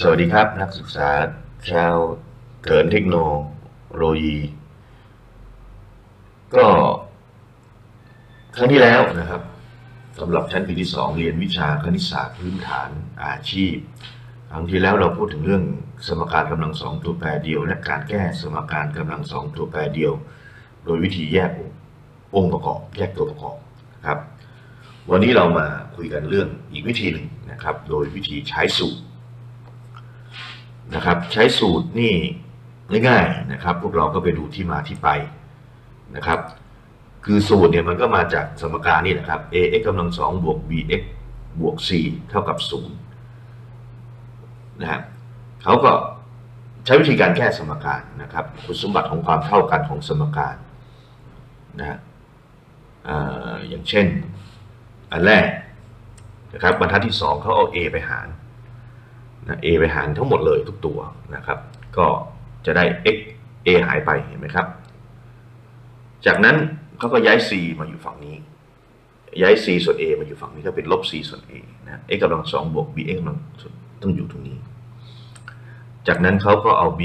สวัสดีครับนักศึกษาชาวเถินเทคโนโลยี ก็ครั้งที่แล้วนะครับสำหรับชั้นปีที่สองเรียนวิชาคณิตศาสตร์พื้นฐานอาชีพ ครั้งที่แล้วเราพูดถึงเรื่องสมการกำลังสองตัวแปรเดียว และการแก้สมการกำลังสองตัวแปรเดียว โดยวิธีแยกองค์ประกอบ แยกตัวประกอบนะครับ วันนี้เรามาคุยกันเรื่องอีกวิธีหนึ่งนะครับ โดยวิธีใช้สูตร นะครับ ใช้สูตรนี่ง่ายๆนะครับ พวกเราก็ไปดูที่มาที่ไปนะครับ คือสูตรเนี่ยมันก็มาจากสมการนี่นะครับ ax กำลังสองบวก bx บวก c เท่ากับศูนย์นะฮะเขาก็ใช้วิธีการแก้สมการนะครับ คุณสมบัติของความเท่ากันของสมการนะฮะออย่างเช่น อันแรกนะครับบรรทัดที่สองเขาเอา a ไปหาร นะ a ไปหารทั้งหมดเลยทุกตัวนะครับ ก็จะได้ x a หายไปเห็นไหมครับ จากนั้นเขาก็ย้าย c มาอยู่ฝั่งนี้ ย้าย c ส่วน a มาอยู่ฝั่งนี้ก็เป็นลบ c ส่วน a นะ x กำลังสองบวก b x กำลังส่วนต้องอยู่ตรงนี้ จากนั้นเขาก็เอา b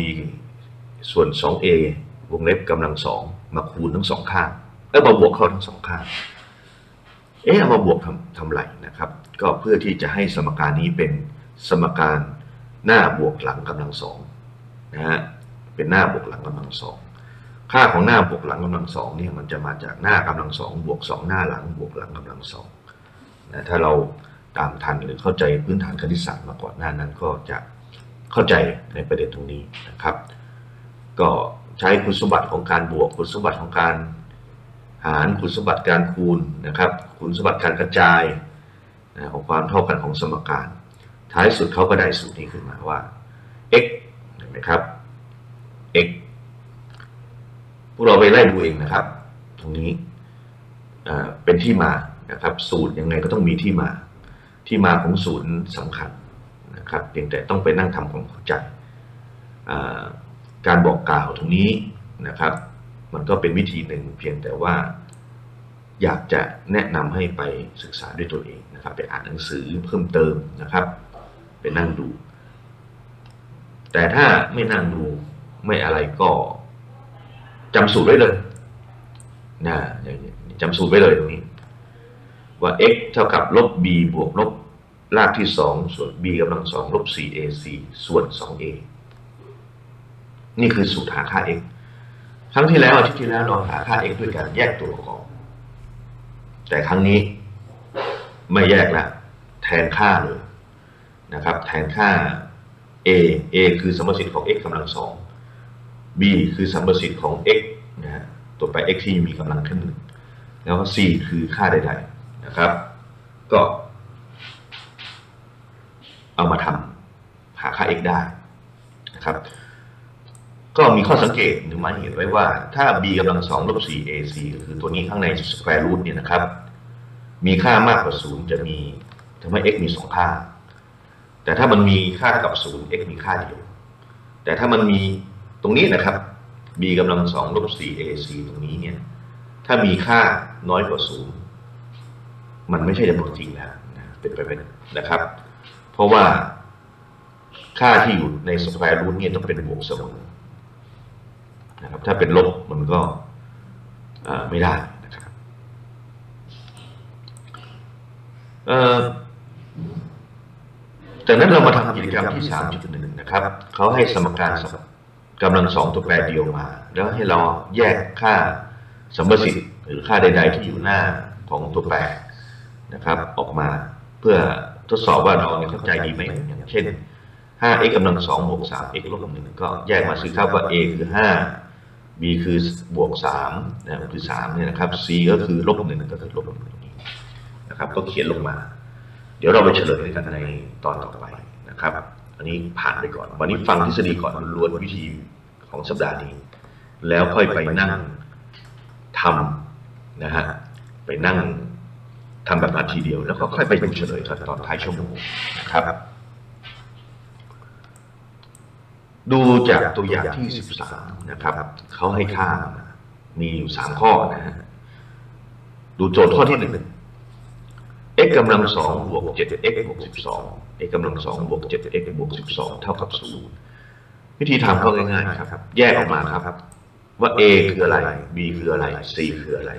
ส่วน 2a วงเล็บกำลังสองมาคูณทั้งสองข้างแล้วมาบวกเข้าทั้งสองข้าง เอ๊ะเอมาบวกทำทำไรนะครับ ก็เพื่อที่จะให้สมการนี้เป็น สมการหน้าบวกหลังกำลังสองนะฮะเป็นหน้าบวกหลังกำลังสองค่าของหน้าบวกหลังกำลังสองเนี่ยมันจะมาจากหน้ากำลังสองบวกสองหน้าหลังบวกหลังกำลังสองนะถ้าเราตามทันหรือเข้าใจพื้นฐานคณิตศาสตร์มาก่อนหน้านั้นก็จะเข้าใจในประเด็นตรงนี้นะครับ ก็ใช้คุณสมบัติของการบวกคุณสมบัติของการหารคุณสมบัติการคูณนะครับ คุณสมบัติการกระจายของความเท่ากันของสมการ ท้ายสุดเขาก็ได้สูตรนี้ขึ้นมาว่า x เห็นไหมครับ x พวกเราไปไล่ดูเองนะครับ ตรงนี้เป็นที่มานะครับ สูตรยังไงก็ต้องมีที่มา ที่มาของสูตรสำคัญนะครับเพียงแต่ต้องไปนั่งทำความเข้าใจการบอกกล่าวตรงนี้นะครับ มันก็เป็นวิธีหนึ่งเพียงแต่ว่าอยากจะแนะนำให้ไปศึกษาด้วยตัวเองนะครับ ไปอ่านหนังสือเพิ่มเติมนะครับ ไปนั่งดู แต่ถ้าไม่นั่งดูไม่อะไรก็จำสูตรไว้เลยนะจำสูตรไว้เลยตรงนี้ ว่า x เท่ากับลบ b บวกลบรากที่สองส่วน b กำลังสองลบ 4ac ส่วน 2a นี่คือสูตรหาค่า x ครั้งที่แล้วอาทิตย์ที่แล้วเราหาค่า x ด้วยการแยกตัวประกอบ แต่ครั้งนี้ไม่แยกละแทนค่าเลย นะครับแทนค่า a a คือสมมติสิทธิ์ของ x กำลังสอง b คือสมมติสิทธิ์ของ x นะฮะตัวไป x ที่มีกำลังขึ้นหนึ่งแล้วก็ c คือค่าใดๆนะครับ ก็เอามาทำหาค่า x ได้นะครับ ก็มีข้อสังเกตหรือมาเหตุไว้ว่าถ้า b กำลังสองลบ 4 ac คือตัวนี้ข้างใน square root เนี่ยนะครับ มีค่ามากกว่าศูนย์จะมีทำให้ x มีสองค่า แต่ถ้ามันมีค่าเท่ากับศูนย์ x มีค่าเดียว แต่ถ้ามันมีตรงนี้นะครับ b กำลังสองลบ4 ac ตรงนี้เนี่ย ถ้ามีค่าน้อยกว่าศูนย์มันไม่ใช่จำนวนจริงแล้วนะเป็นไปไม่ได้นะครับ เพราะว่าค่าที่อยู่ใน square root เนี่ยต้องเป็นบวกเสมอนะครับถ้าเป็นลบมันก็ไม่ได้นะครับเอ่อ จากนั้นเรามาทำกิจกรรมที่ 3.1 นะครับ เขาให้สมการกำลังสองตัวแปรเดียวมา แล้วให้เราแยกค่าสมมติสิทธิ์หรือค่าใด ๆ ที่อยู่หน้าของตัวแปรนะครับ ออกมาเพื่อทดสอบว่าเราเนี่ยเข้าใจดีไหมอย่างเช่น 5x กำลังสองบวก 3x ลบหนึ่งก็แยกมาสิครับว่า a คือ 5 b คือบวก3นะคือ3เนี่ยนะครับ c ก็คือลบหนึ่งก็คือลบหนึ่งนะครับ ก็เขียนลงมา เดี๋ยวเราไปเฉลยกันในตอนต่อไปนะครับ อันนี้ผ่านไปก่อน วันนี้ฟังทฤษฎีก่อนล้วนวิธีของสัปดาห์นี้ แล้วค่อยไปนั่งทำนะฮะไปนั่งทำแบบนาทีเดียว แล้วก็ค่อยไปดูเฉลยตอนท้ายชั่วโมงนะครับ ดูจากตัวอย่างที่ 13 นะครับเขาให้ค่ามมีอยู่ 3 ข้อนะฮะดูโจทย์ข้อที่1 x กำลัง2บวก 7x บวก12 x กำลังสองบวกเจ็ด x บวกสิบสองเท่ากับศูนย์วิธีทำก็ง่ายๆครับ แยกออกมาครับ ว่า a คืออะไร b คืออะไร c คืออะไร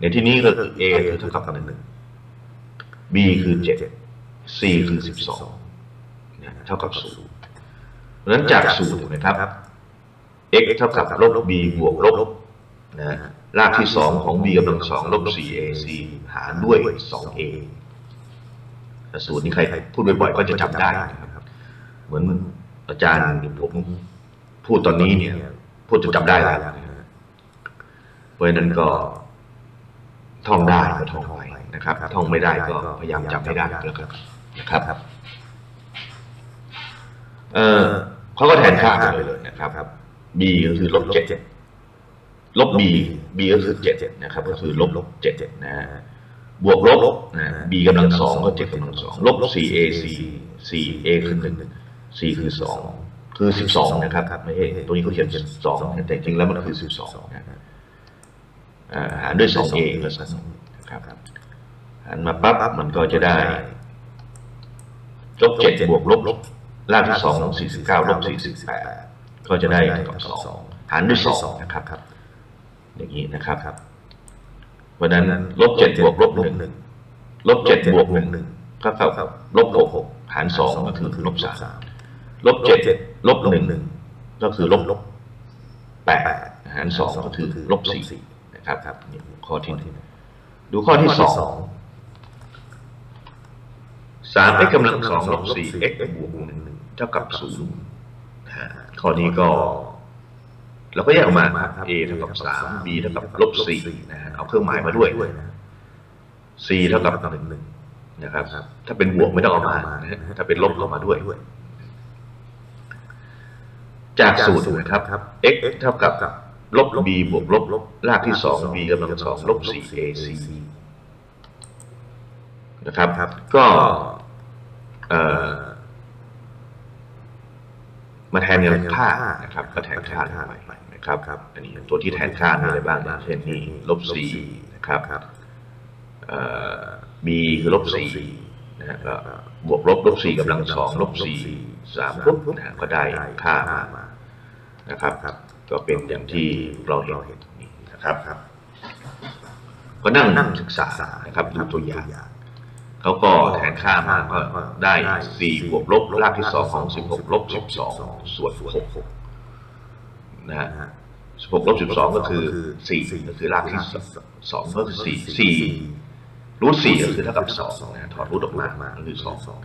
ในที่นี้ก็คือ a คือเท่ากับหนึ่ง b คือเจ็ด c คือสิบสองเท่ากับศูนย์เพราะนั้นจากสูตรนะครับ x เท่ากับลบ b บวกลบ นะรากที่สองของ b กำลังสองลบ 4ac หารด้วย 2a สูตรนี้ใครพูดบ่อยๆก็จะจำได้นะครับ เหมือนอาจารย์ผมพูดตอนนี้เนี่ย พูดจะจำได้แล้วนะเพราะฉะนั้นก็ ท่องได้ก็ท่องไปนะครับ ท่องไม่ได้ก็พยายามจำให้ได้แล้วกันนะครับเออเขาก็แทนค่าไปเลยนะครับ b ก็คือลบเจ็ด ลบ b b ก็คือเจ็ดนะครับ ก็คือลบเจ็ดนะฮะบวกลบนะ b กำลังสองก็เจ็ดกำลังสองลบสี่ a c สี่ a คือหนึ่ง c คือสองคือสิบสองนะครับไม่ใช่ตัวนี้เขาเขียนสองแต่จริงแล้วมันคือสิบสองนะอ่าหารด้วยสอง a ก็สองนะครับหารมาปั๊บมันก็จะได้ลบเจ็ดบวกลบลบรากที่สองสี่สิบเก้าลบสี่สิบแปดก็จะได้เท่ากับสองหารด้วยสองนะครับ อย่างนี้นะครับเพราะฉะนั้นลบเจ็ดบวกลบหนึ่งลบเจ็ดบวกหนึ่งก็เท่ากับลบหกหารสองก็คือลบสามลบเจ็ดลบหนึ่งก็คือลบลบแปดหารสองก็คือลบสี่นะครับนี่ข้อที่หนึ่งดูข้อที่สองสาม x กำลังสองลบสี่ x บวกหนึ่งเท่ากับศูนย์นะฮะข้อนี้ก็ เราก็แยกออกมาครับ a เท่ากับสาม b เท่ากับลบสี่นะฮะเอาเครื่องหมายมาด้วย c เท่ากับหนึ่งนะครับ ถ้าเป็นบวกไม่ต้องเอามานะฮะถ้าเป็นลบเอามาด้วย จากสูตรนะครับ x เท่ากับลบ b บวกลบรากที่สอง b กำลังสองลบสี่ ac นะครับ ก็เอ่อ มาแทนเงินค่านะครับก็แทนค่าลงไปนะครับอันนี้ตัวที่แทนค่ามีอะไรบ้างเช่นนี้ลบสี่นะครับเอ่อ b คือลบสี่นะฮะก็บวกลบลบสี่กำลังสองลบสี่สามปุ๊บนะฮะก็ได้ค่ามานะครับ ก็เป็นอย่างที่เราเห็นนี่นะครับ ก็นั่งนั่งศึกษานะครับดูตัวอย่าง เขาก็แทนค่ามาก็ได้สี่บวกลบรากที่สองของสิบหกลบสิบสองส่วนหกนะฮะสิบหกลบสิบสองก็คือสี่ก็คือรากที่สองก็คือสี่สี่รูทสี่ก็คือเท่ากับสองนะถอดรูทออกมาก็คือสอง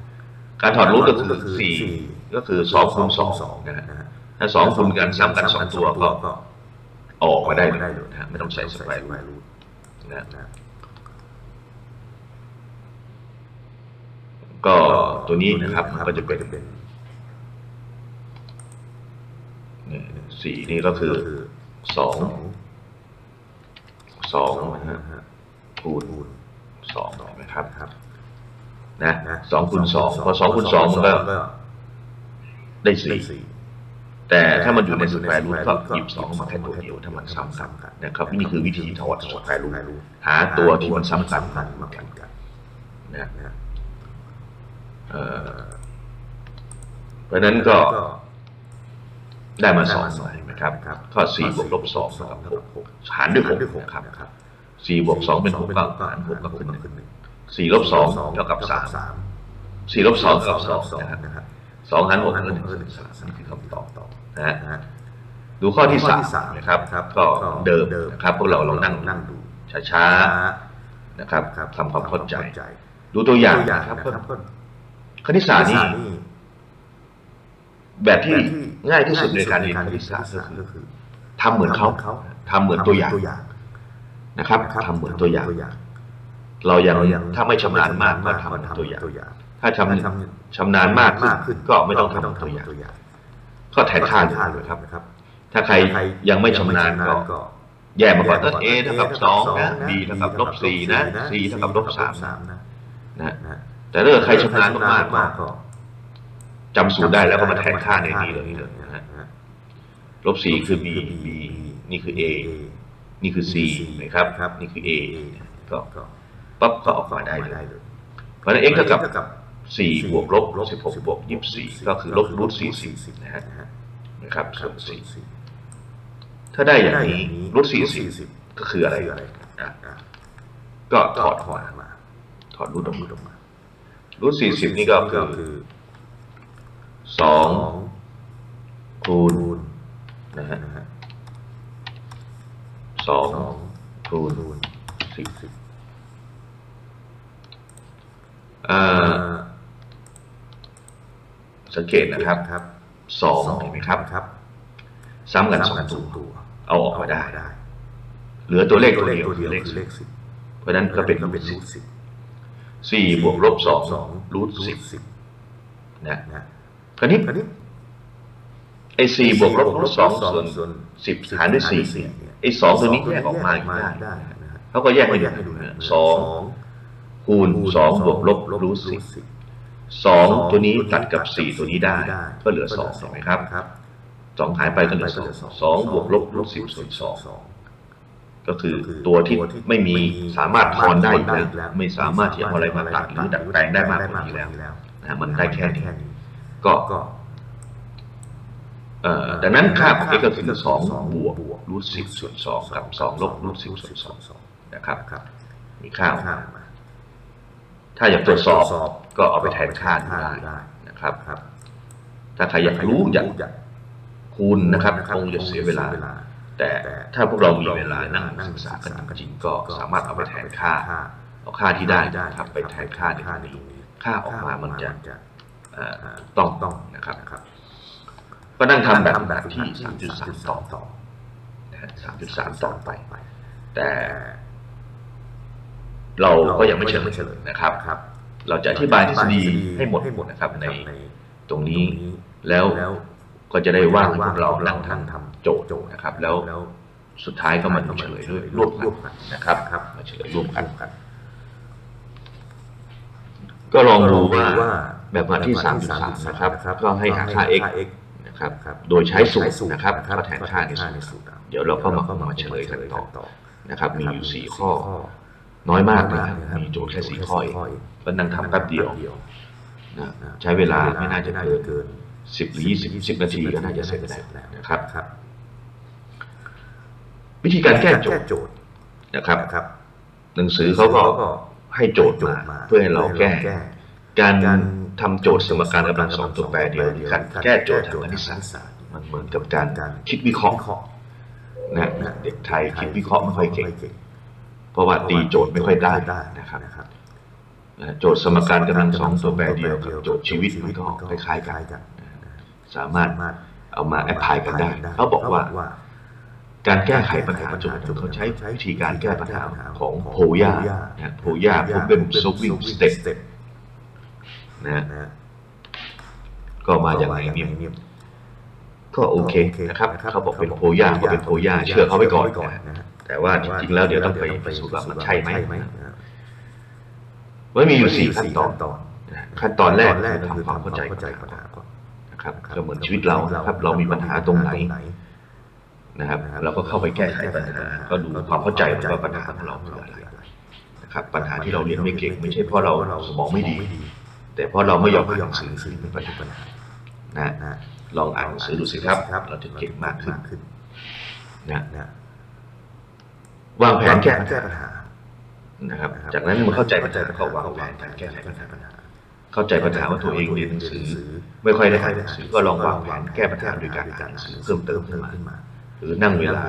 การถอดรูทก็คือสี่ก็คือสองคูณสองนะฮะถ้าสองคูณกันซ้ำกันสองตัวก็ออกมาได้เลยนะฮะไม่ต้องใส่สแควร์รูทนะ ก็ตัวนี้นะครับมันก็จะเป็นเนี่ยสี่นี่ก็คือสองสองนะฮะคูณสองนะครับนะสองคูณสองพอสองคูณสองมันก็ได้สี่แต่ถ้ามันอยู่ในสแควร์รูทก็หยิบสองมาแค่ตัวเดียวถ้ามันซ้ำกันนะครับนี่คือวิธีถอดสแควร์รูทหาตัวที่มันซ้ำกันมากันนะ เอ่อเพราะฉะนั้นก็ได้มาสองหน่อยนะครับข้อสี่บวกลบสองเท่ากับหกหารด้วยหกครับสี่บวกสองเป็นหกก็หารหกก็คือหนึ่งสี่ลบสองเท่ากับสามสี่ลบสองเท่ากับสองนะครับสองหารหกก็หนึ่งส่วนสามนี่คือคำตอบนะฮะดูข้อที่สามนะครับ ก็เดิมนะครับ พวกเราเรานั่งนั่งดูช้าๆนะครับทำความเข้าใจ ดูตัวอย่างนะครับ คณิตศาสตร์นี่แบบที่ง่ายที่สุดในการเรียนคณิตศาสตร์ก็คือทำเหมือนเขาทำเหมือนตัวอย่างนะครับทำเหมือนตัวอย่าง เรายังถ้าไม่ชำนาญมากก็ทำเหมือนตัวอย่าง ถ้าชำชำนาญมากขึ้นก็ไม่ต้องทำเหมือนตัวอย่าง ก็แทนค่าเลยครับ ถ้าใครยังไม่ชำนาญก็แยกมาก่อนก็ a เท่ากับสองนะ b เท่ากับลบสี่นะ c เท่ากับลบสามนะนะ แต่ถ้าเกิดใครชำนาญมากๆก็จำสูตรได้แล้วก็มาแทนค่าในนี้เลยนะฮะลบสี่คือ b b นี่คือ a นี่คือ c นะครับนี่คือ a ก็ปั๊บก็ออกมาได้เลยเพราะฉะนั้น x เท่ากับสี่บวกลบสิบหกบวกยี่สิบสี่ก็คือลบรูทสี่สิบนะฮะนะครับส่วนสี่ถ้าได้อย่างนี้รูทสี่สิบก็คืออะไรอะก็ถอดออกมาถอดรูทออกมา รูทสี่สิบนี่ก็คือสองคูณนะฮะสองคูณสี่สิบอ่าสังเกตนะครับครับสองเห็นไหมครับครับ ซ้ำกันสองตัว เอาออกมาได้ เหลือตัวเลขตัวเดียวคือเลขคือสิเลบขสิบเพราะฉะนั้นก็เป็นรูทสิบ สี่บวกลบสองรูทสิบสิบนะนะคราวนี้คราวนี้ไอ้สี่บวกลบรูทสองส่วนส่วนสิบหารด้วยสี่ไอ้สองตัวนี้แยกออกมาอีกได้ได้นะฮะเขาก็แยกให้ดูนะสองคูณสองบวกลบรูทสิบสองตัวนี้ตัดกับสี่ตัวนี้ได้ ก็เหลือสองเห็นไหมครับครับสองหายไปก็เหลือสองสองบวกลบรูทสิบส่วนสอง ก็คือตัวที่ไม่มีสามารถทอนได้อีกแล้วไม่สามารถที่จะเอาอะไรมาตัดหรือดัดแปลงได้มากกว่านี้แล้วนะมันได้แค่นี้ก็ก็เอ่อดังนั้นค่าของ x ก็คือสองบวกรูทสิบส่วนสองกับสองลบรูทสิบส่วนสองนะครับครับมีค่าออกข้ามามาถ้าอยากตรวจสอบก็เอาไปแทนค่าดูได้ได้นะครับครับ ถ้าใครอยากรู้อยากอยากคูณนะครับคงจะเสียเวลา แต่ถ้าพวกเรามีเวลานั่งศึกษากันจริงๆก็สามารถเอาไปแทนค่า เอาค่าที่ได้นะครับไปแทนค่าในตรงนี้ค่าออกมามันจะเอ่อต้องต้องนะครับนะครับก็นั่งทำแบบแบบที่3.3ต่อต่อนะฮะ3.3ต่อไป แต่แต่เราเราก็ก็ยัยังงไม่ไม่เฉเฉลลยยนะครับครับ เราจะจะออธิธิบาบายยททฤฤษษฎีฎีให้ให้หหมมดดนะครับในในตรงนี้นี้แล้วแล้ว ก็จะได้ว่างให้พวกเรานั่นั่งงททำโจทย์นะครับ แล้วแล้วสุดท้ายก็มาดูเฉลยด้วยร่วมกันนะครับครับมาเฉลยร่วมกันกันก็ลองดูว่าว่าแบบมาที่3.3นะครับ ก็ให้หาค่า x นะครับครับ โดยใช้สูตรนะครับก็แทนค่าในสูตรสูตรเดี๋ยวเราก็มามาเฉลยกันต่อนะครับ มีอยู่4ข้อ น้น้ออยยมามากกเลเลยยนะนะคครัรับบมีมีโจโจททย์ย์แค่แค่สี่สี่ข้ข้ออเอเองงก็นั่งทำแป๊บเดียวนะใช้เวลาไม่น่าจะเกิน 10หรือ20 10นาทีก็น่าจะเสร็จแล้วนะครับครับวิธีการแก้โจแก้ทย์โจทย์นะครับนะครับหนังสือเขาก็ให้โจทย์มาเพื่อให้เราแก้ การทำโจทย์สมการกำลังสองตัวแปรเดียวหรือการแก้โจทย์ทางคณิตศาสตร์มันเหมือนกับการคิดวิเคราะห์นะเด็กไทยคิดวิเคราะห์ไม่ค่อยเก่งเพราะว่าตีโจทย์ไม่ค่อยได้นะครับนะโจทย์สมการกำลังสองตัวแปรเดียวกับโจทย์ชีวิตมันก็คล้ายๆกัน สามารถเอามาแอพพลายกันได้ เขาบอกว่า การแก้ไขปัญหาโจทย์เขาใช้วิธีการแก้ปัญหาของโพย่านะโพย่า problem solving step นะก็มาอย่างไรเนี่ยก็โอเคนะครับ เขาบอกเป็นโพย่าก็เป็นโพย่าเชื่อเขาไว้ก่อนนะแต่ว่าจริงๆแล้วเดี๋ยวต้องไปพิสูจน์ว่ามันใช่ไหมว่ามีอยู่สี่ขั้นตอนนะขั้นตอนแรกคือทำความเข้าใจปัญหาก่อนนะ ครับก็เหมือนชีวิตเราครับ เรามีปัญหาตรงไหนนะครับ เราก็เข้าไปแก้ไขปัญหา ก็ดูความเข้าใจว่าปัญหาของเราคืออะไรนะครับ ปัญหาที่เราเรียนไม่เก่ง ไม่ใช่เพราะเราสมองไม่ดี แต่เพราะเราไม่ยอมอ่านหนังสือซึ่งเป็นปัญหานะลองอ่านหนังสือดูสิครับ เราจะเก่งมากขึ้นนะวางแผนแก้ปัญหาปัญหานะครับ จากนั้นเมื่อเข้าใจปัญหาก็วางแผนการแก้ไขปัญหา เข้าใจปัญหาว่าตัวเองเรียนหนังสือ ไม่ค่อยได้อ่านหนังสือก็ลองวางแผนแก้ปัญหาโดยการอ่านหนังสือเพิ่มเติมขึ้นมาหรือนั่งเวลา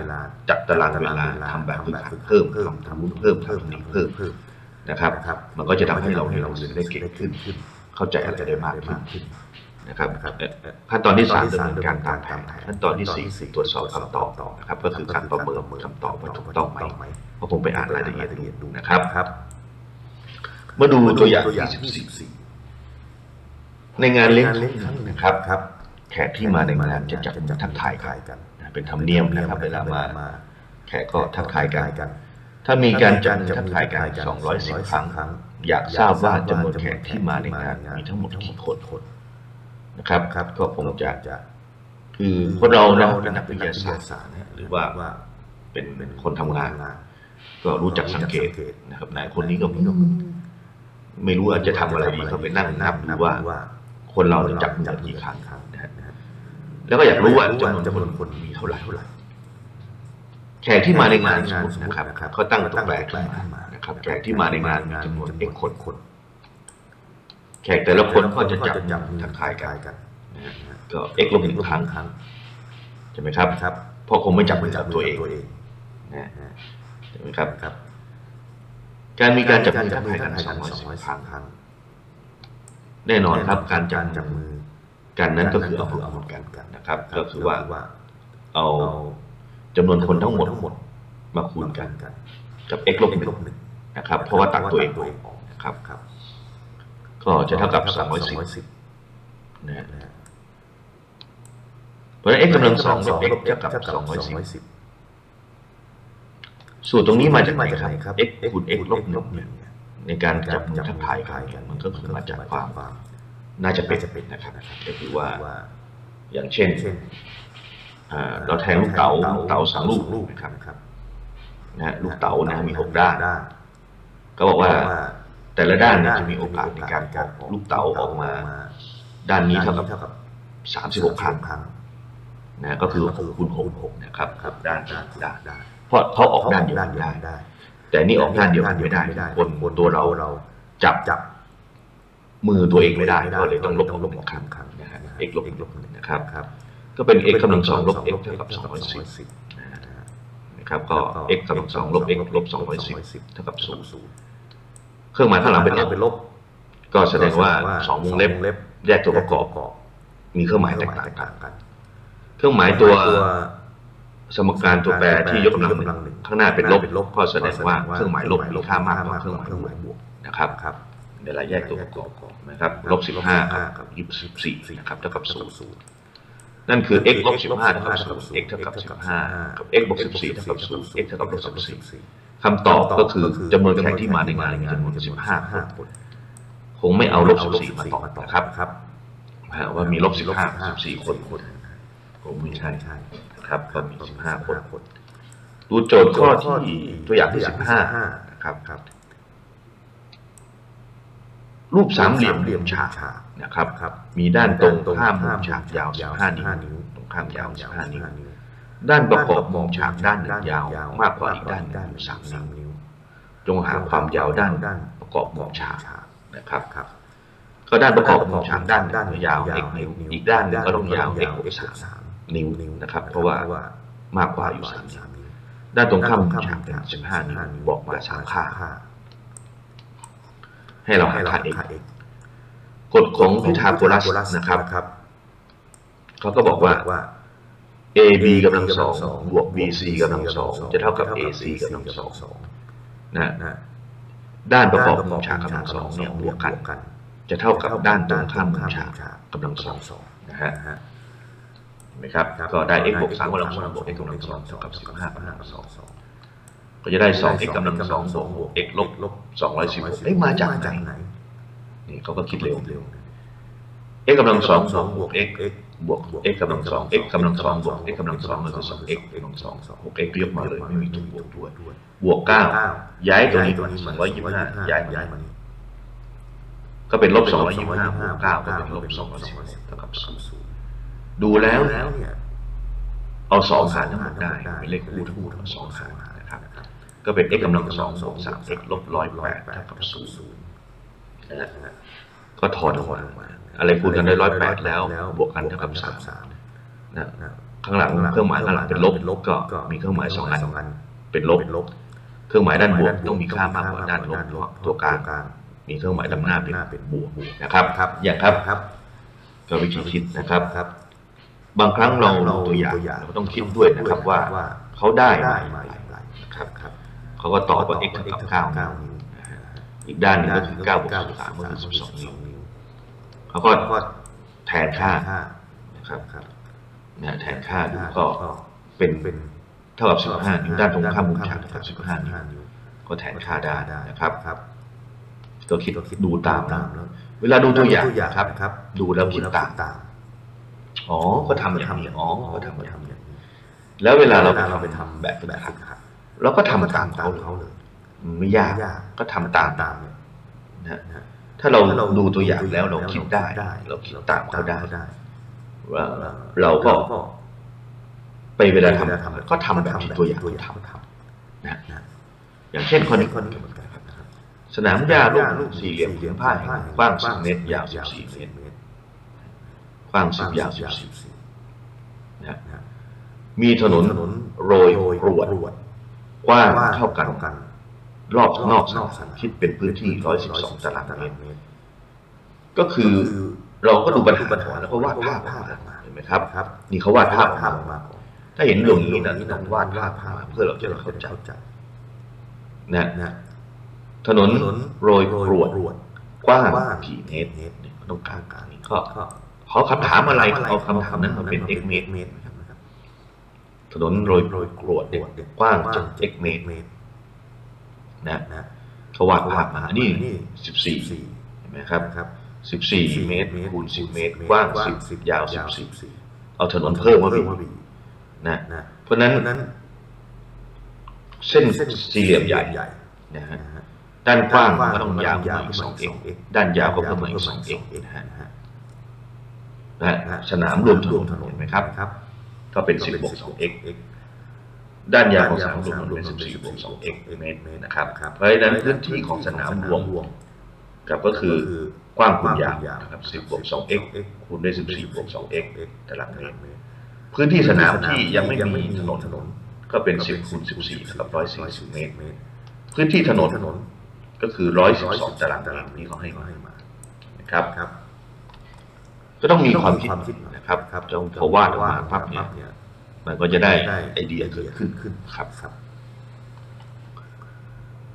จัดตารางเวลาทำแบบฝึกหัดเพิ่มทำทำนู้นเพิ่มทำนี้เพิ่มนะครับ มันก็จะทำให้เราเรียนหนังสือได้เก่งขึ้น เข้าใจอะไรได้มากขึ้นนะครับเอ่อขั้นตอนที่สามดำเนินการตามแผนขั้นตอนที่สี่ตรวจสอบคำตอบนะครับก็คือการประเมินคำตอบว่าถูกต้องไหมเพราะผมไปอ่านรายละเอียดดูนะครับครับมาดูตัวอย่างตัวอย่างที่ที่สิบสิสี่บสี่ ในงานเลี้ยงงานเลี้ยงครั้งหนึ่งนะนะคครัรับบครับ แขกที่มาในงานจะจับมือทักทายกันนะเป็นธรรมเนียมนะครับเวลามาแขกก็ทักทายกัน ถ้ามีการจัดมือทักทายกัน210ครั้ง อยากทราบว่าจำนวนแขกที่มาในงานมีทั้งหมดกี่คนนะครับครับก็คงจะจะคือคคนนเราเรานะนะเป็เป็นนนันักกวิวิททยายาศาศาสตร์สตร์นะหหรืรืออว่าว่าเป็นคนทำงาน ก็รู้จักสังเกตนะครับนายคนนี้ก็ไม่รู้อาจจะทำอะไรดีก็ไปนั่งนับดูว่า คนเราจะจับมือกี่ครั้งนะฮะแล้วก็อยากรู้ว่าจำนวนจำนวนคนมีเท่าไหร่แขกที่มาในงานสมมตินะครับเขาตั้งตัวแปรขึ้นมานะครับแขกที่มาในงานมีจำนวน x คนแขกแต่ละคนก็จะจับมือทักทายกันนะฮะก็ x ลบหนึ่งครั้งใช่ไหมครับครับเพราะคงไม่จับมือกับตัวเองตัวเองนะใช่ไหมครับครับการมีการจับการมือจัทับกมือทายกักันนสสอองงร้ร้ออยยสิสิบบคครั้รั้งงครั้ง แน่นอนครับการจักาบรจับมือกันนั้นก็คือเอามาคูณกันนะครับก็คือว่าเอาเอาจำนวนคนทั้งหมดทั้งหมดมาคูณกันกันกับ x ลบหนึ่งลบหนึ่งนะครับ เพราะว่าตัดตัวเองตัวเองออกนะครับครับก็จะเท่ากับสองร้อย210สิบนะฮะนะฮะเพราะฉะนั้น x กำลังสองลบ x เท่ากับสองร้อยสิบ210สูตรตรงนี้มาจากไหนมาจากคไหรันครับ x คูณ x ลบหนึ่ง ในการจับมือทักทายกันมันก็คือมาจากความน่าจะเป็นนะครับก็คือว่าว่าอย่างเช่นเช่นอ่าเราแทงลูกเต๋าลูกเต๋าสองลูกลูกนะครับครับนะฮะลูกเต๋านะมีหกด้านด้านก็บอกว่าแต่ละด้านเนี่ยจะมีโอกาสในการออกลูกเต๋าออกมา ด้านนี้เท่ากับกับสามสิบหกครั้งครั้งนะก็คือหกคูณหกนะครับครับด้านด้านด้านด้านเพราะเขาออกด้านเดียวด้ากันนเดียวได้กันได้ แต่นี่ออกด้านเดียวกันไม่ได้คนบนตัวเราเราจับจับ มือตัวเองไม่ได้ก็เลยต้องลบลบหนึ่งครั้งนะฮะ x ลบหนึ่งนะครับครับ ก็เป็น x กำลังสองลบ x เท่ากับสองร้อยสิบนะครับ ก็ x กำลังสองลบ x ลบสองร้อยสิบเท่ากับศูนย์ศูนย์เครื่องหมายข้างหลังเป็นลบเป็นลบ ก็แสดงว่าสองวงเล็บแยกตัวประกอบอบมีเครื่องหมายแตกต่างแตกกัต่านงกัน เครื่องหมายตัว สมการตัวแปรที่ยกกำลังหยกกำลังนึ่หนึ่งงข้างหน้าเป็นลบเป็นลบก็แสดงว่าเครื่องหมายลบมีค่ามากกว่าเครื่องหมายเครื่องบหวมากยบวกนะครับครับเวลาแยกตัวประกอบนะครับลบสิบห้ากับยี่สิบสี่นะครับเท่ากับศูนย์ศูนย์นั่นคือ x ลบสิบห้าเท่ากับศูนย์ x เท่ากับสิบห้ากับ x บวกสิบสี่เท่ากับศูนย์ x เท่ากับลบสิบสี่คำตอบก็คือจำนวนแขกที่มาในงานมีจำนวนสิบห้าคนคงไม่เอาลบสิบสี่มาตอบนะครับครับหาว่ามีลบสิบห้าสิบสี่คนคงไม่ใช่ใช่ นะครับก็มีสิบห้าคนคน ดูโจทย์ข้อที่ตัวอย่างที่สิบห้านะครับครับ รูปสามเหลี่ยมเหลี่ยมฉากฉากนะครับครับ มีด้านตรงข้ามมุมฉากยาวสิบห้านิ้วนิ้ว ตรงข้ามยาวสิบห้านิ้วนิ้ว ด้านประกอบมุมฉากด้านหนึ่งยาว มากกว่าอีกด้านหนึ่งสามนิ้วนิ้ว จงหาความยาวด้านด้านประกอบมุมฉากนะครับครับก็ด้านประกอบมุมฉากด้านหนึ่งยาว x นิ้ว อีกด้านหนึ่งก็ต้องยาว x บวกสาม นิ้วนะครับ เพราะว่ามากกว่าอยู่สามนิ้วด้านตรงข้ามมุมฉากเป็นสิบห้านิ้วบอกมาสามค่า ให้เราหาค่า x กฎของพีทาโกรัสนะครับครับเขาก็บอกว่า ab กำลังสองบวก bc กำลังสองจะเท่ากับ ac กำลังสองนะนะด้านประกอบมุมฉากกำลังสองเนี่ยบวกกัน จะเท่ากับด้านตรงข้ามมุมฉากกำลังสองนะฮะ นะฮะเห็นไหมครับก็ได้ x บวกสามกำลังสองบวก x กำลังสองเท่ากับสิบห้ากำลังสองก็จะได้สอง x กำลังสองบวกบวก x ลบลบสองร้อยสิบหกเอ้ยมาจากไหนนี่เขาก็คิดเร็วเร็ว x กำลังสองบวกบวก x x บวก x กำลังสอง x กำลังสองบวก x กำลังสองก็คือสอง x กำลังสองหก x ยกมาเลยไม่มีตัวบวกด้วย บวกเก้าย้ายตัวนี้มาสองร้อยยี่สิบห้าย้ายมาย้ายมานี่ก็เป็นลบสองร้อยยี่สิบห้าบวกเก้าก็เป็นลบสองร้อยสิบเท่ากับศูนย์ ดูแล้วเนี่ยเนี่ยเอาสองหารทั้งหมดได้เป็นเลขคู่ทั้งหมดเอาสองหารนะครับ ก็เป็น x กำลังสองบวกสาม x ลบร้อยแปดเท่ากับศูนย์นะฮะก็ถอนออกมาอะไรคูณกันได้ร้อยแปดแล้ว บวกกันเท่ากับสามนะข้างหลังเครื่องหมายข้างหลังเป็นลบลบก็มีเครื่องหมายสองอันเป็นลบเป็นลบเครื่องหมายด้านบวกต้องมีค่ามากกว่าด้านลบเพราะตัวกลางมีเครื่องหมายด้านหน้าเป็นบวกนะครับครับอย่างครับครับก็วิธีคิดนะครับครั บบางครั้งเราดูตัวอย่างเราต้องคิดด้วยนะครับว่าเขาได้ได้มามาอย่างไรครับครับเขาก็ตอบว่า x เท่ากับเก้าเก้านิ้วนิ้วอีกด้านหนึ่งก็คือเก้าบวกสิบสามก็คือสิบสองนิ้วเขาก็ก็แทนค่าค่านะครับครับนะแทนค่าดูก็ก็เป็นเป็นเท่ากับสิบห้านิ้วด้านตรงข้ามมุมฉากเท่ากับสิบห้านิ้วนิ้วก็แทนค่าได้นะครับครับก็คิดดูตามนะแล้วเวลาดูตัวอย่างตัวอย่างครับครับ ดูแล้วคิดตามตาม อ๋อก็ทำอย่างนี้อ๋อก็ทำอย่างนี้ทำอย่างนี้แล้วเวลาเราเราไปไปทำทำแบบแบบฝึกหัดหัดเราก็ทำก็ตามทำตาเขามเลยเขาเลยไม่ยากยากก็ทำตามตามเนี่ยนะฮะถ้าเราดูตัวอย่างแล้วเราคิดได้ เราคิดตามเขาได้ว่าเราก็ ไปเวลาทำก็ทำแบบที่ตัวอย่างทำนะอย่างเช่นคนนี้สนามหญ้าลูกลูกสี่เหลี่ยมผืนผ้ากว้าง10เมตรยาว14เมตร กว้าง10ยาว14นะมีถนนโรยกรวดกว้างเท่ากันรอบนอกสนามคิดเป็นพื้นที่112ตารางเมตรก็คือเราก็ดูปัญหาแล้วก็วาดภาพออกมาเห็นไหมครับ นี่เขาวาดภาพออกมาถ้าเห็นหลุมนี้นะต้องวาดภาพออกมาเพื่อเราจะได้เข้าใจนะถนนโรยกรวดกว้างกี่เมตรเนี่ยต้องการการนี้ก็เขาคำถามอะไรก็เอาคำถามนั้นมาเป็น x เมตรถนนโรยกรวดเนี่ยกว้างจน x เมตรนะเขาวาดภาพมานี่สิบสี่เห็นไหมครับสิบสี่เมตรคูณสิบเมตรกว้างสิบยาวสิบสี่เอาถนนเพิ่มมาบีนะเพราะฉะนั้น เส้นสี่เหลี่ยมใหญ่นะฮะด้านกว้างมันก็ต้องยาวมาอีกสองเอกด้านยาวก็เพิ่มมาอีกสองเอกนะฮะ นะสนามรวมถนนเห็นไหมครับ ก็เป็นสิบบวกสองเอกด้านยาวของสนามรวมถนนเป็นสิบสี่บวกสองเอกเมตรนะครับเพราะฉะนั้นพื้นที่ของสนามรวมกับก็คือกว้างคูณยาวนะครับสิบบวกสองเอกคูณด้วยสิบสี่บวกสองเอกตารางเมตรพื้นที่สนามที่ยังไม่มีถนนถนน ก็เป็นสิบคูณสิบสี่เท่ากับร้อยสี่สิบเมตร พื้นที่ถนนก็คือร้อยสิบสองตารางเมตรนี่เขาให้มานะครับ ก็ต้องมีความคิดนะครับจงพอวาดออกมาปั๊บเนี่ยมันก็จะได้ไอเดียเกิดขึ้นขึ้นครับ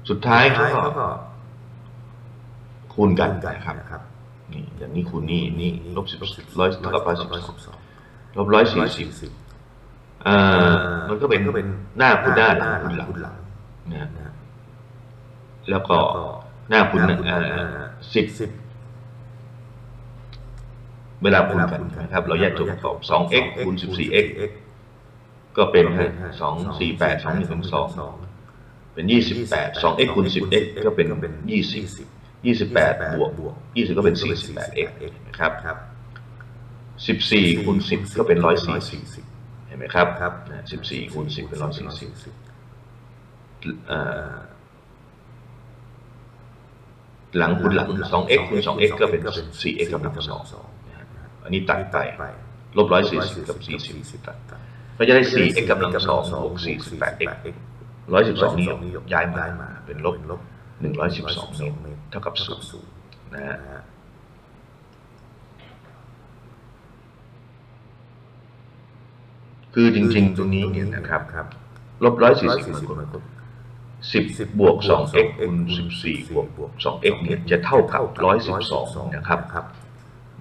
สุดท้ายเขาก็คูณกันนะครับนี่อย่างนี้คูณนี่นี่ลบสิบร้อยเท่ากับร้อยสิบสองลบร้อยสี่สิบอ่ามันก็เป็นหน้าคูณหน้าหลังคูณหลังนะแล้วก็หน้าคูณสิบสิบ เวลาคูณกันนะครับ เราแยกตัวประกอบสอง x คูณสิบสี่ x ก็เป็นสองสี่แปดสองหนึ่งเป็นสองเป็นยี่สิบแปดสอง x คูณสิบ x ก็เป็นยี่สิบยี่สิบแปดบวกยี่สิบก็เป็นสี่สิบแปด x นะครับสิบสี่คูณสิบก็เป็นร้อยสี่สิบเห็นไหมครับสิบสี่คูณสิบเป็นร้อยสี่สิบหลังคูณหลังสอง x คูณสอง x ก็เป็นสี่ x กำลังส องอันนี้ตัดไปลบร้อยสี่สิบกับสี่สิบตัดก็จะได้สี่ x กำลังสองบวกสี่สิบแปด x ร้อยสิบสองนี้ย้ายมาเป็นลบหนึ่งร้อยสิบสองเมตรเท่ากับศูนย์นะฮะคือจริงๆ ตรงนี้เนี่ยนะครับลบร้อยสี่สิบมันก็สิบบวกสอง x คูณสิบสี่บวกสอง x เนี่ยจะเท่ากับร้อยสิบสองนะครับ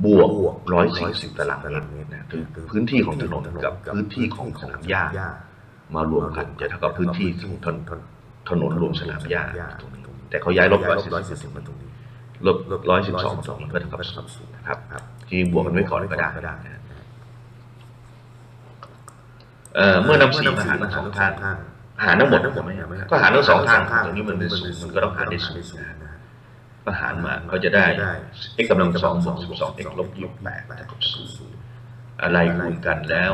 บวกร้อยสี่สิบตารางเมตรนะคือพื้นที่ของถนนกับพื้นที่ของสนามหญ้ามารวมกันจะเท่ากับพื้นที่ของถนนถนนรวมสนามหญ้าตรงนี้ แต่เขาย้ายลบร้อยสี่สิบมาตรงนี้ลบร้อยสิบสองตรงนี้ก็เท่ากับศูนย์นะครับที่บวกกันไว้ก่อนก็ได้นะเอ่อเมื่อนำสีมาหารทั้งสองทางหารทั้งหมดทั้งหมดไหมก็หารทั้งสองทางตรงนี้มันเป็นศูนย์มันก็ต้องหารได้ศูนย์นะก็ หารมาก็จะได้ x กำลังสองบวกสิบสอง x ลบยี่สิบแปดเท่ากับศูนย์อะไรคูณกันแล้ว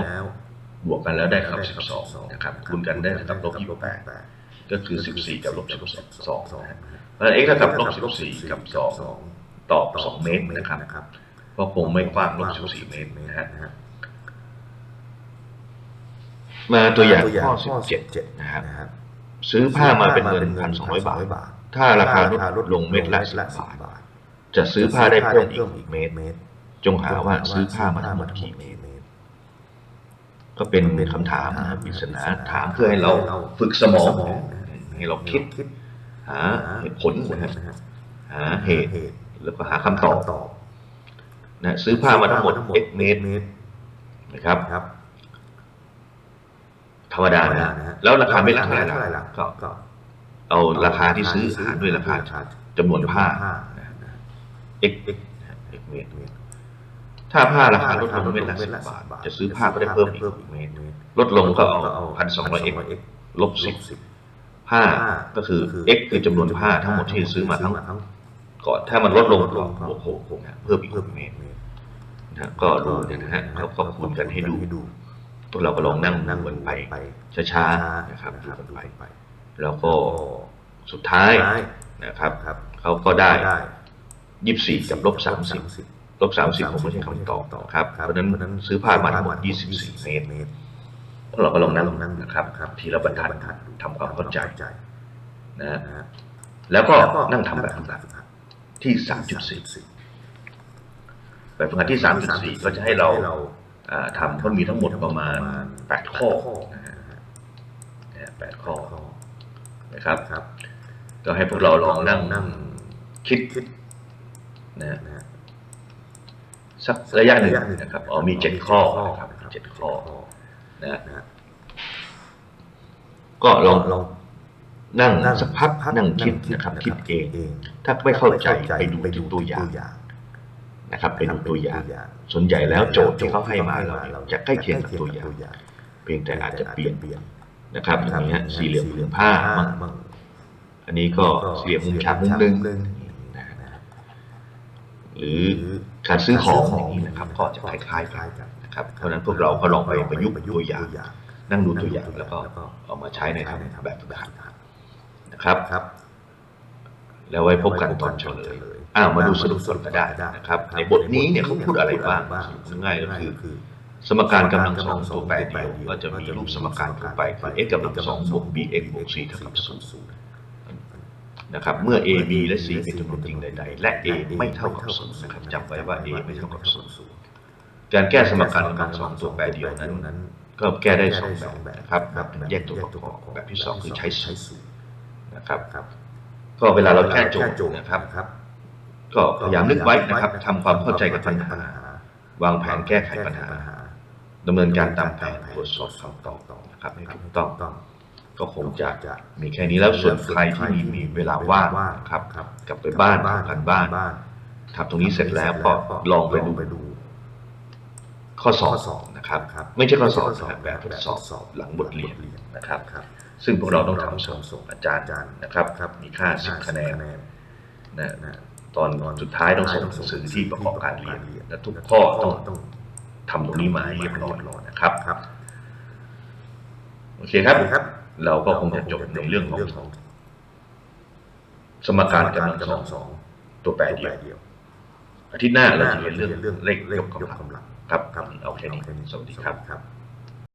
บวกกันแล้วได้ครับสิบสองนะครับคูณกันได้กับลบยี่สิบแปดก็คือสิบสี่กับลบสิบสองนะเพราะ x เท่ากับลบสิบสี่กับสองตอบสองเมตรนะครับเพราะคงไม่กว้างลบสิบสี่เมตรนะฮะมาตัวอย่างข้อสิบเจ็ดนะครับซื้อผ้ามาเป็นเงินพันสองร้อยบาท ถ้าราคาลดลงเม็ดละสิบบาท จะซื้อผ้าได้เพิ่มอีกเมตรจงหาว่าซื้อผ้ามาทั้งหมดกี่เมตรก็เป็นคำถามนะปริศนาถามเพื่อให้เราฝึกสมองให้เราคิด หาเหตุผลนะครับหาเหตุแล้วก็หาคำตอบนะซื้อผ้ามาทั้งหมด x เมตรนะครับธรรมดานะแล้วราคาไม่ละเท่าไหร่ล่ะก็ เอาราคาที่ซื้อหารด้วยราคาจำนวนผ้า x x x เมตร ถ้าผ้าราคาลดลงเม็ดละสิบบาท จะซื้อผ้าก็ได้เพิ่มอีกเมตร ลดลงก็เอาพันสองร้อย x ลบสิบผ้าก็คือ x คือจำนวนผ้าทั้งหมดที่ซื้อมาทั้งก่อนถ้ามันลดลงลดลงบวกหกนะเพิ่มอีกหกเมตรนะฮะก็ดูเนี่ยนะฮะเขาก็คูณกันให้ดูพวกเราก็ลองนั่งนั่งบนไปช้าๆนะครับดูกันไป แล้วก็สุดท้ายนะครับครับเขาก็ได้ได้ยี่สี่กับลบสามสิบลบสามสิบผมไม่ใช่คำตอบนะครับ เพราะฉะนั้นซื้อผ้ามาทั้งหมดยี่สิบสี่เมตรพวกเราก็ลองนั่งนะครับ ทีละบรรทัดทำความเข้าใจนะฮะแล้วก็นั่งทำแบบฝึกหัดที่สามจุดสี่แบบฝึกหัดที่สามจุดสี่ก็จะให้เราอ่าทำก็มีทั้งหมดประมาณแปดข้อนะฮะเนี่ยแปดข้อ นะครับครับ ก็ให้พวกเราลองนั่งนั่งคิดคิดนะฮะนะฮะสักระยะหนึ่งนะครับอ๋อมีเจ็ดข้อนะครับเจ็ดข้อนะฮะนะฮะก็ลองลองนั่งสักพักนั่งคิดนะครับคิดเอง ถ้าไม่เข้าใจไปดูที่ตัวอย่างนะครับไปดูตัวอย่างส่วนใหญ่แล้วโจทย์ที่เขาให้มาเราเนี่ยจะใกล้เคียงกับตัวอย่าง เพียงแต่อาจจะเปลี่ยนเปลี่ย นนะครับอย่างนี้ฮะสี่เหลี่ยมผืนผ้ามั่งมั่งอันนี้ก็สี่เหลี่ยมมุมฉากมุมหนึ่งนะฮะหรือการซื้อของอย่างนี้นะครับ ก็จะคล้ายๆกันนะครับ เพราะฉะนั้นพวกเราก็ลองไปประยุกต์ตัวอย่าง นั่งดูตัวอย่างแล้วก็เอามาใช้ในทำแบบฝึกหัดนะครับครับแล้วไว้พบกันตอนเฉลยอ้าวมาดูสรุปก่อนก็ได้นะครับ ในบทนี้เนี่ยเขาพูดอะไรบ้างสรุปง่ายๆก็คือ สมการกำลังสองตัวแปรเดียวก็จะมีรูปสมการทั่วไปคือ x กำลังสองบวก bx บวก c เท่ากับศูนย์นะครับเมื่อ a b และ c เป็นจำนวนจริงใดๆ และ a ไม่เท่ากับศูนย์นะครับจำไว้ว่า a ไม่เท่ากับศูนย์การแก้สมการกำลังสองตัวแปรเดียวนั้น ก็แก้ได้สองแบบนะครับแบบแยกตัวประกอบแบบที่สองคือใช้สูตรนะครับครับก็เวลาเราแก้โจทย์นะครับครับ ก็พยายามนึกไว้นะครับทำความเข้าใจกับปัญหาวางแผนแก้ไขปัญหา ดำเนินการตามแผนตรวจสอบคำตอบนะครับให้ถูกต้องต้องก็คงจะมีแค่นี้แล้วส่วนใครที่มีมีเวลาว่างนะครับ กลับไปบ้านทำกันบ้านทำตรงนี้เสร็จแล้วก็ลองไปดูไปดูข้อสอบข้อสอบนะครับครับไม่ใช่ข้อสอบไม่ใช่ข้อสอบนะครับแบบทดสอบแบบทดสอบหลังบทเรียนนะครับครับ ซึ่งพวกเราต้องทำส่งส่งอาจารย์นะครับครับมีค่าสิบคะแนนนนะนะตอนสุดท้ายต้องส่งหนังสือที่ประกอบการเรียนและทุกข้อต้องต้อง ทำตรงนี้มาให้เรียบร้อยนะครับครับโอเคครับครับ เราก็คงจะจบในเรื่องของสมการกำลังสองสองตัวแปรเดียวอาทิตย์หน้าเราจะเรียนเรื่องเลขยกยกกำลังกำลังครับเอาแค่นี้สวัสดีครับครับ